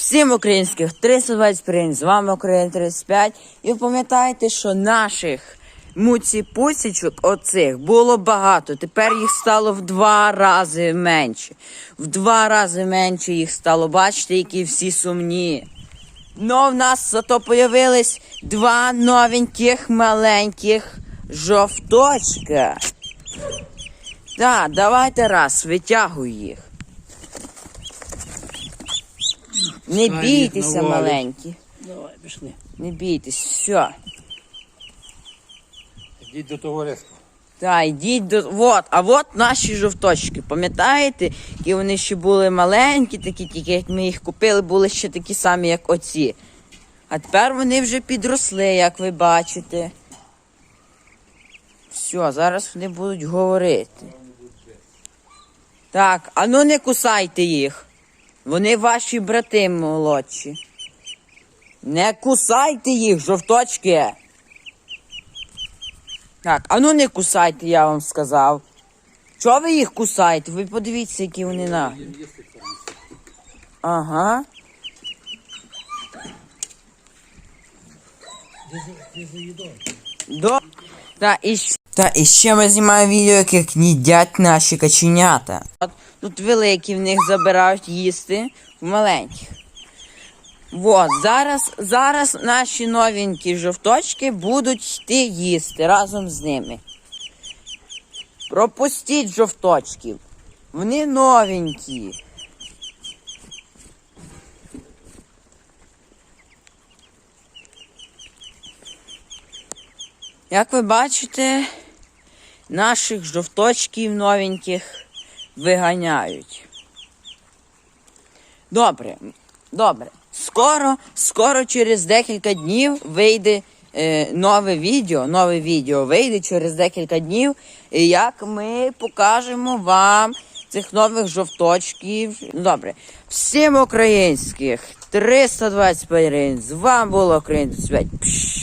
Всім українських 320 гривень, з вами Україна 35. І пам'ятайте, що наших муці-пусічок оцих було багато. Тепер їх стало в два рази менше. В два рази менше їх стало. Бачите, які всі сумні. Ну, в нас зато появились два новеньких маленьких жовточка. Так, давайте раз, витягуй їх. Не бійтеся, маленькі. Давай, пішли. Не бійтесь, все. Йдіть до товариства. Так, йдіть до. Вот, а от наші жовточки. Пам'ятаєте, які вони ще були маленькі, такі, тільки як ми їх купили, були ще такі самі, як оці. А тепер вони вже підросли, як ви бачите. Все, зараз вони будуть говорити. Так, а ну не кусайте їх. Вони ваші брати молодші. Не кусайте їх, жовточки. Так, а ну не кусайте, я вам сказав. Чого ви їх кусаєте? Ви подивіться, які вони наглі. Ага. До... Та, і... Та і ще ми знімаємо відео, як їдять наші каченята. От Тут великі в них забирають їсти в маленьких. Вот, зараз, зараз наші новенькі жовточки будуть йти їсти разом з ними. Пропустіть жовточків. Вони новенькі. Як ви бачите, наших жовточків новеньких виганяють. Добре, добре. Скоро, скоро через декілька днів вийде е, нове відео. Нове відео вийде через декілька днів, і як ми покажемо вам цих нових жовточків. Добре. Всім українських 320 гривень. З вами було 25. Пш.